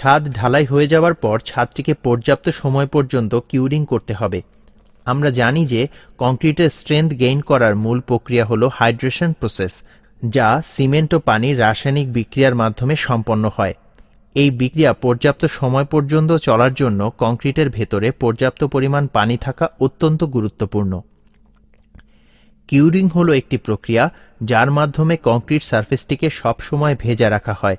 ছাদ ঢালাই হয়ে যাওয়ার পর ছাদটিকে পর্যাপ্ত সময় পর্যন্ত কিউরিং করতে হবে। আমরা জানি যে কংক্রিটের স্ট্রেংথ গেইন করার মূল প্রক্রিয়া হল হাইড্রেশন প্রসেস, যা সিমেন্ট ও পানির রাসায়নিক বিক্রিয়ার মাধ্যমে সম্পন্ন হয়। এই বিক্রিয়া পর্যাপ্ত সময় পর্যন্ত চলার জন্য কংক্রিটের ভেতরে পর্যাপ্ত পরিমাণ পানি থাকা অত্যন্ত গুরুত্বপূর্ণ। কিউরিং হলো একটি প্রক্রিয়া, যার মাধ্যমে কংক্রিট সারফেসটিকে সবসময় ভেজা রাখা হয়।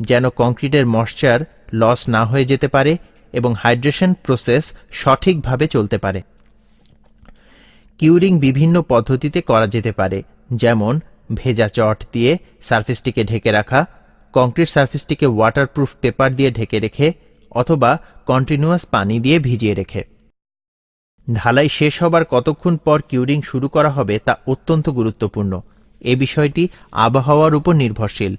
যেন কংক্রিটের মশ্চার লস না হয়ে যেতে পারে এবং হাইড্রেশন প্রসেস সঠিকভাবে চলতে পারে। কিউরিং বিভিন্ন পদ্ধতিতে করা যেতে পারে, যেমন ভেজা চট দিয়ে সার্ফেসটিকে ঢেকে রাখা, কংক্রিট সারফেসটিকে ওয়াটারপ্রুফ পেপার দিয়ে ঢেকে রেখে, অথবা কন্টিনিউয়াস পানি দিয়ে ভিজিয়ে রেখে। ঢালাই শেষ হবার কতক্ষণ পর কিউরিং শুরু করা হবে তা অত্যন্ত গুরুত্বপূর্ণ। এ বিষয়টি আবহাওয়ার উপর নির্ভরশীল।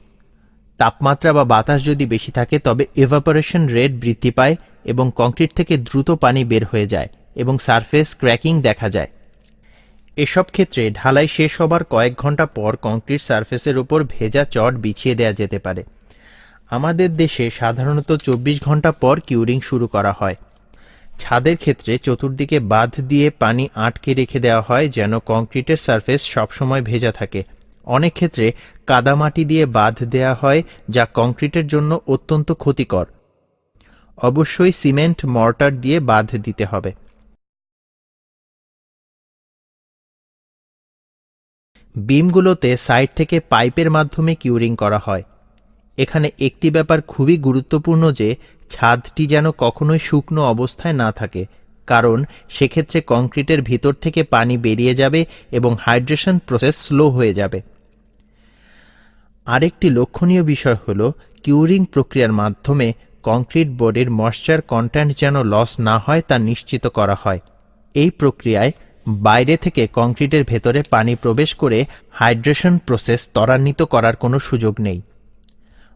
তাপমাত্রা বা বাতাস যদি বেশি থাকে, তবে এভাপোরেশন রেট বৃদ্ধি পায় এবং কংক্রিট থেকে দ্রুত পানি বের হয়ে যায় এবং সারফেস ক্র্যাকিং দেখা যায়। এসব ক্ষেত্রে ঢালাই শেষ হবার কয়েক ঘণ্টা পর কংক্রিট সারফেসের উপর ভেজা চট বিছিয়ে দেওয়া যেতে পারে। আমাদের দেশে সাধারণত চব্বিশ ঘণ্টা পর কিউরিং শুরু করা হয়। ছাদের ক্ষেত্রে চতুর্দিকে বাঁধ দিয়ে পানি আটকে রেখে দেওয়া হয় যেন কংক্রিটের সারফেস সবসময় ভেজা থাকে। অনেক ক্ষেত্রে কাদামাটি দিয়ে বাঁধ দেওয়া হয় যা কংক্রিটের জন্য অত্যন্ত ক্ষতিকর। অবশ্যই সিমেন্ট, মর্টার দিয়ে বাঁধ দিতে হবে। বিমগুলোতে সাইড থেকে পাইপের মাধ্যমে কিউরিং করা হয়। এখানে একটি ব্যাপার খুবই গুরুত্বপূর্ণ যে, ছাদটি যেন কখনোই শুকনো অবস্থায় না থাকে, কারণ সেক্ষেত্রে কংক্রিটের ভিতর থেকে পানি বেরিয়ে যাবে এবং হাইড্রেশন প্রসেস স্লো হয়ে যাবে। আরেকটি লক্ষণীয় বিষয় হল, কিউরিং প্রক্রিয়ার মাধ্যমে কংক্রিট বোর্ডের ময়শ্চার কন্টেন্ট যেন লস না হয় তা নিশ্চিত করা হয়। এই প্রক্রিয়ায় বাইরে থেকে কংক্রিটের ভেতরে পানি প্রবেশ করে হাইড্রেশন প্রসেস ত্বরান্বিত করার কোনো সুযোগ নেই।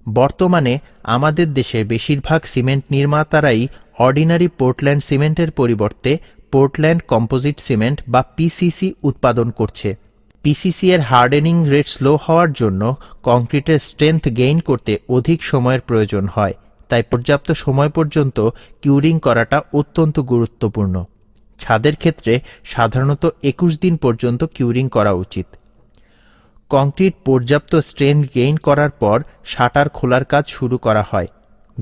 বর্তমানে আমাদের দেশের বেশিরভাগ সিমেন্ট নির্মাতারাই অর্ডিনারি পোর্টল্যান্ড সিমেন্টের পরিবর্তে পোর্টল্যান্ড কম্পোজিট সিমেন্ট বা পিসিসি উৎপাদন করছে। পিসিসি এর হার্ডেনিং রেট স্লো হওয়ার জন্য কংক্রিটের স্ট্রেংথ গেইন করতে অধিক সময়ের প্রয়োজন হয়। তাই পর্যাপ্ত সময় পর্যন্ত কিউরিং করাটা অত্যন্ত গুরুত্বপূর্ণ। ছাদের ক্ষেত্রে সাধারণত একুশ দিন পর্যন্ত কিউরিং করা উচিত। কংক্রিট পর্যাপ্ত স্ট্রেংথ গেইন করার পর শাটার খোলার কাজ শুরু করা হয়।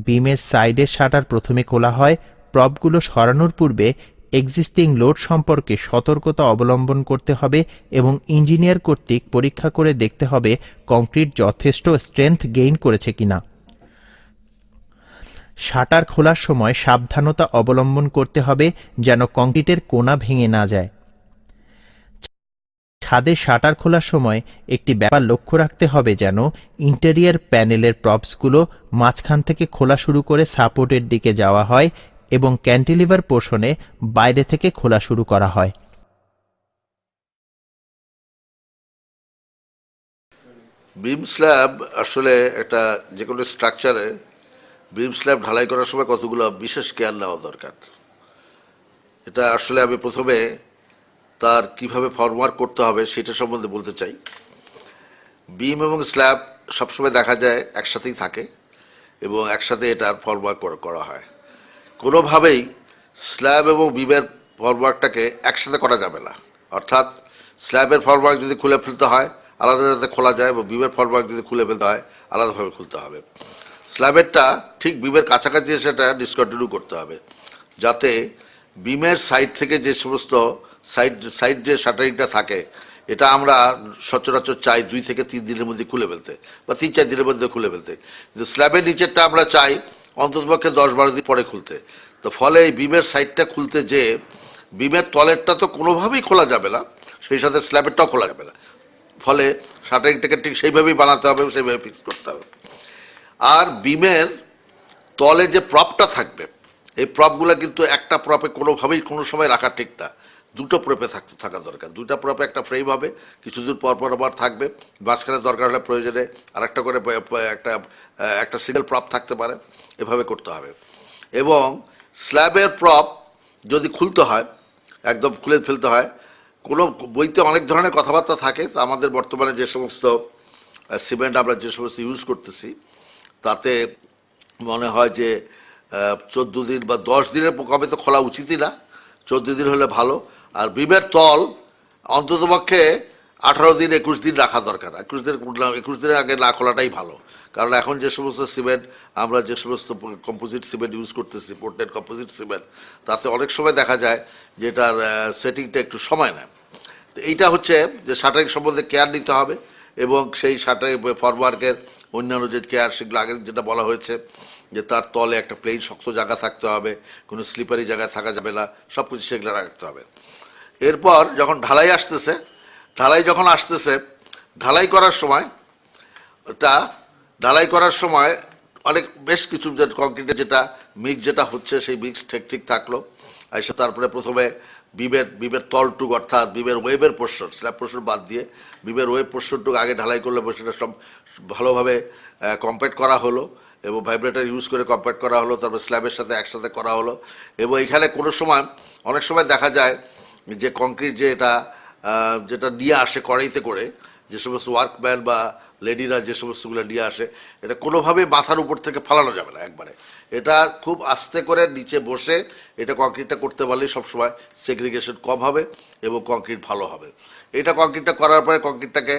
বিমের সাইডের শাটার প্রথমে খোলা হয়। প্রপগুলো সরানোর পূর্বে এক্সিস্টিং লোড সম্পর্কে সতর্কতা অবলম্বন করতে হবে এবং ইঞ্জিনিয়ার কর্তৃক পরীক্ষা করে দেখতে হবে কংক্রিট যথেষ্ট স্ট্রেংথ গেইন করেছে কিনা। শাটার খোলার সময় সাবধানতা অবলম্বন করতে হবে যেন কংক্রিটের কোনা ভেঙে না যায়। ছাদে শাটার খোলার সময় একটি ব্যাপার লক্ষ্য রাখতে হবে যেন ইন্টেরিয়ার প্যানেলের প্রপসগুলো মাঝখান থেকে খোলা শুরু করে সাপোর্টের দিকে যাওয়া হয় এবং ক্যান্টিলিভার পোর্শনে বাইরে থেকে খোলা শুরু করা হয়। বিম স্ল্যাব আসলে একটা যে কোনো স্ট্রাকচারে বিম স্ল্যাব ঢালাই করার সময় কতগুলো বিশেষ কেয়ার নেওয়া দরকার? এটা আসলে আমি প্রথমে তার কীভাবে ফরওয়ার্ক করতে হবে সেটা সম্বন্ধে বলতে চাই। বিম এবং স্ল্যাব সবসময় দেখা যায় একসাথেই থাকে এবং একসাথে এটার ফরওয়ার্ক করা হয়। কোনোভাবেই স্ল্যাব এবং বিমের ফরওয়ার্কটাকে একসাথে করা যাবে না। অর্থাৎ স্ল্যাবের ফরওয়ার্ক যদি খুলে ফেলতে হয়, আলাদা যাতে খোলা যায় এবং বিমের ফরওয়ার্ক যদি খুলে ফেলতে হয়, আলাদাভাবে খুলতে হবে। স্ল্যাবেরটা ঠিক বিমের কাছাকাছি সেটা ডিসকন্টিনিউ করতে হবে। যাতে বিমের সাইড থেকে যে সমস্ত সাইড সাইড যে শাটারিংটা থাকে, এটা আমরা সচরাচর চাই দুই থেকে তিন দিনের মধ্যে খুলে ফেলতে বা তিন চার দিনের মধ্যে খুলে ফেলতে। কিন্তু স্ল্যাবের নিচেরটা আমরা চাই অন্ততপক্ষে দশ বারো দিন পরে খুলতে। তো ফলে এই বিমের সাইডটা খুলতে যে বিমের তলেরটা তো কোনোভাবেই খোলা যাবে না, সেই সাথে স্ল্যাবেরটাও খোলা যাবে না। ফলে শাটারিংটাকে ঠিক সেইভাবেই বানাতে হবে, সেইভাবে ফিক্স করতে হবে। আর বিমের তলে যে প্রপটা থাকবে, এই প্রপগুলো কিন্তু একটা প্রপে কোনোভাবেই কোনো সময় রাখা ঠিক না। দুটো প্রপে থাকতে থাকা দরকার। দুটা প্রপে একটা ফ্রেম হবে, কিছুদিন পর পর আবার থাকবে। মাঝখানে দরকার হলে প্রয়োজনে আর একটা করে একটা একটা সিঙ্গেল প্রপ থাকতে পারে। এভাবে করতে হবে। এবং স্ল্যাবের প্রপ যদি খুলতে হয়, একদম খুলে ফেলতে হয়, কোনো বইতে অনেক ধরনের কথাবার্তা থাকে, তা আমাদের বর্তমানে যে সমস্ত সিমেন্ট আমরা যে সমস্ত ইউজ করতেছি, তাতে মনে হয় যে চোদ্দ দিন বা দশ দিনের কবে তো খোলা উচিতই না, চোদ্দ দিন হলে ভালো। আর বিমের তল অন্ততপক্ষে আঠারো দিন, একুশ দিন রাখা দরকার। একুশ দিন, একুশ দিনের আগে না খোলাটাই ভালো। কারণ এখন যে সমস্ত সিমেন্ট আমরা যে সমস্ত কম্পোজিট সিমেন্ট ইউজ করতেছি পোর্টেড কম্পোজিট সিমেন্ট, তাতে অনেক সময় দেখা যায় যে এটার সেটিংটা একটু সময় নেয়। তো এইটা হচ্ছে যে শাটারিং সম্বন্ধে কেয়ার নিতে হবে এবং সেই শাটারিং ফরওয়ার্কের অন্যান্য যে কেয়ার সেগুলো আগে যেটা বলা হয়েছে যে তার তলে একটা প্লেন শক্ত জায়গা থাকতে হবে, কোনো স্লিপারি জায়গায় থাকা যাবে না সব কিছু সেগুলো রাখতে হবে। এরপর যখন ঢালাই আসতেছে, ঢালাই যখন আসতেছে, ঢালাই করার সময় ওটা ঢালাই করার সময় অনেক, বেশ কিছু যে কংক্রিটের যেটা মিক্স যেটা হচ্ছে, সেই মিক্স ঠিক ঠিক থাকল। এসে তারপরে প্রথমে বিবের বিবের তলটুক অর্থাৎ বিবের ওয়েবের পোর্শন স্ল্যাব পোর্শন বাদ দিয়ে বিবের ওয়েব পোর্শনটুকু আগে ঢালাই করলে সেটা সব ভালোভাবে কম্প্যাক্ট করা হলো এবং ভাইব্রেটার ইউজ করে কম্প্যাক্ট করা হলো, তারপর স্ল্যাবের সাথে একসাথে করা হলো এবং এখানে কোনো সময়, অনেক সময় দেখা যায় যে কংক্রিট যে এটা যেটা নিয়ে আসে কড়াইতে করে, যে সমস্ত ওয়ার্কম্যান বা লেডিরা যে সমস্তগুলো নিয়ে আসে, এটা কোনোভাবেই মাথার উপর থেকে ফালানো যাবে না একবারে। এটা খুব আস্তে করে নিচে বসে এটা কংক্রিটটা করতে পারলেই সবসময় সেগ্রিগেশন কম হবে এবং কংক্রিট ভালো হবে। এটা কংক্রিটটা করার পরে কংক্রিটটাকে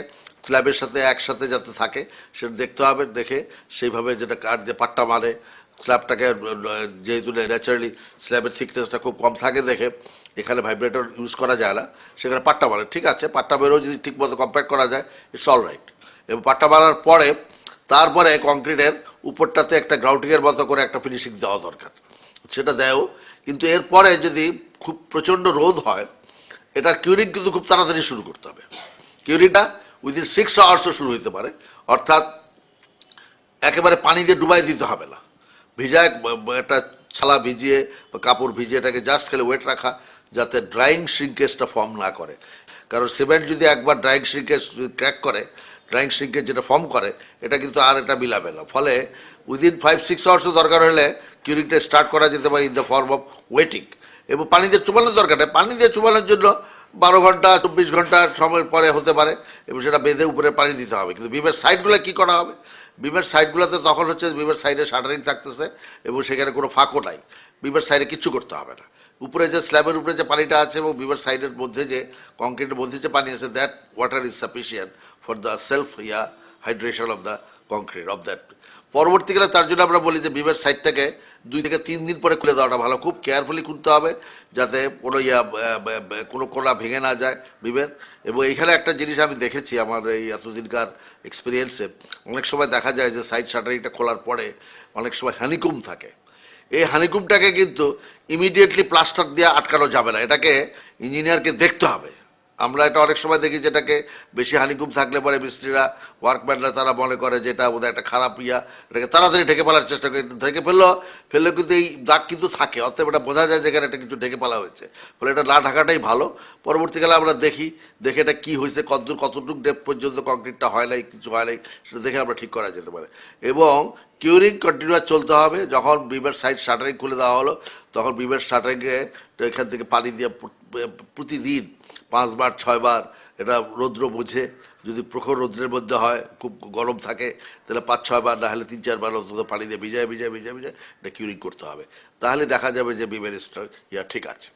স্ল্যাবের সাথে একসাথে যাতে থাকে, সেটা দেখতে হবে, দেখে সেইভাবে যেটা কাঠ যে পাট্টা মারে স্ল্যাবটাকে যেহেতু ন্যাচারালি স্ল্যাবের থিকনেসটা খুব কম থাকে দেখে, এখানে ভাইব্রেটর ইউজ করা যায় না, সেখানে পাট্টা মারে ঠিক আছে, পাট্টা মেরেও যদি ঠিকমতো কম্প্যাক্ট করা যায় ইটস অল রাইট এবং পাট্টা মারার পরে, তারপরে কংক্রিটের উপরটাতে একটা গ্রাউটিংয়ের মতো করে একটা ফিনিশিং দেওয়া দরকার। সেটা দেয়ও। কিন্তু এরপরে যদি খুব প্রচণ্ড রোদ হয় এটার কিউরিং কিন্তু খুব তাড়াতাড়ি শুরু করতে হবে। কিউরিংটা উইদিন সিক্স আওয়ার্সও শুরু হতে পারে। অর্থাৎ একেবারে পানি দিয়ে ডুবাই দিতে হবে না। ব- একটা ছালা ভিজিয়ে বা কাপড় ভিজিয়ে এটাকে জাস্ট খালি ওয়েট রাখা, যাতে ড্রাইং শ্রিঙ্কেজটা ফর্ম না করে। কারণ সিমেন্ট যদি একবার ড্রাইং শ্রিঙ্কেজ ক্র্যাক করে ড্রাইং শ্রিঙ্কেজ যেটা ফর্ম করে, এটা কিন্তু আর এটা মিলাবে না। ফলে উইদিন ফাইভ সিক্স আওয়ার্সও দরকার হলে কিউরিংটা স্টার্ট করা যেতে পারে in the form of wetting এবং পানি দিয়ে চুবানোর দরকার নেই। পানি দিয়ে চুবানোর জন্য বারো ঘণ্টা, চব্বিশ ঘণ্টা সময় পরে হতে পারে এবং সেটা বেঁধে উপরে পানি দিতে হবে। কিন্তু বিমের সাইডগুলো কী করা হবে? বিমের সাইডগুলোতে তখন হচ্ছে বিমের সাইডে শাটারিং থাকতেছে এবং সেখানে কোনো ফাঁকও নাই। বিমের সাইডে কিচ্ছু করতে হবে না। উপরে যে স্ল্যাবের উপরে যে পানিটা আছে এবং বিমের সাইডের মধ্যে যে কংক্রিটের মধ্যে যে পানি আছে that water is sufficient for the self yeah hydration of the concrete of that পরবর্তীকালে তার জন্য আমরা বলি যে বিমের সাইডটাকে দুই থেকে তিন দিন পরে খুলে দেওয়াটা ভালো। খুব কেয়ারফুলি খুলতে হবে যাতে কোনো ইয়া কোনো কোলা ভেঙে না যায় বিমের। এবং এখানে একটা জিনিস আমি দেখেছি আমার এই এতদিনকার এক্সপিরিয়েন্সে অনেক সময় দেখা যায় যে সাইড শাটারিংটা খোলার পরে অনেক সময় হানিকুম থাকে। এই হানিকুমটাকে কিন্তু ইমিডিয়েটলি প্লাস্টার দিয়ে আটকানো যাবে না। এটাকে ইঞ্জিনিয়ারকে দেখতে হবে। আমরা এটা অনেক সময় দেখি যেটাকে বেশি হানিকুম থাকলে পরে মিস্ত্রিরা ওয়ার্কম্যানরা তারা মনে করে যে এটা বোধহয় একটা খারাপ ইয়া। এটাকে তাড়াতাড়ি ঢেকে ফেলার চেষ্টা করে ঢেকে ফেলল, ফেললে কিন্তু এই দাগ কিন্তু থাকে। অর্থাৎ এটা বোঝা যায় যে এখানে এটা কিছু ঢেকে ফেলা হয়েছে। ফলে এটা না ঢাকাটাই ভালো। পরবর্তীকালে আমরা দেখি, দেখে এটা কী হয়েছে, কতদূর, কতটুকু ডেপ পর্যন্ত কংক্রিটটা হয় নাই, কিছু হয় নাই, সেটা দেখে আমরা ঠিক করা যেতে পারে। এবং কিউরিং কন্টিনিউয়াস চলতে হবে। যখন বিমের সাইড শাটারিং খুলে দেওয়া হলো, তখন বিমের শাটারিংয়ে এখান থেকে পানি দিয়ে প্রতিদিন পাঁচবার, ছয়বার এটা রৌদ্র বুঝে। যদি প্রখর রৌদ্রের মধ্যে হয়, খুব গরম থাকে, তাহলে পাঁচ, ছয়বার, না হলে তিন, চারবার অন্তত পানি দিয়ে ভিজায় ভিজায় ভিজায় ভিজায়, এটা কিউরিং করতে হবে। তাহলে দেখা যাবে যে বিমের স্টার ইয়া ঠিক আছে।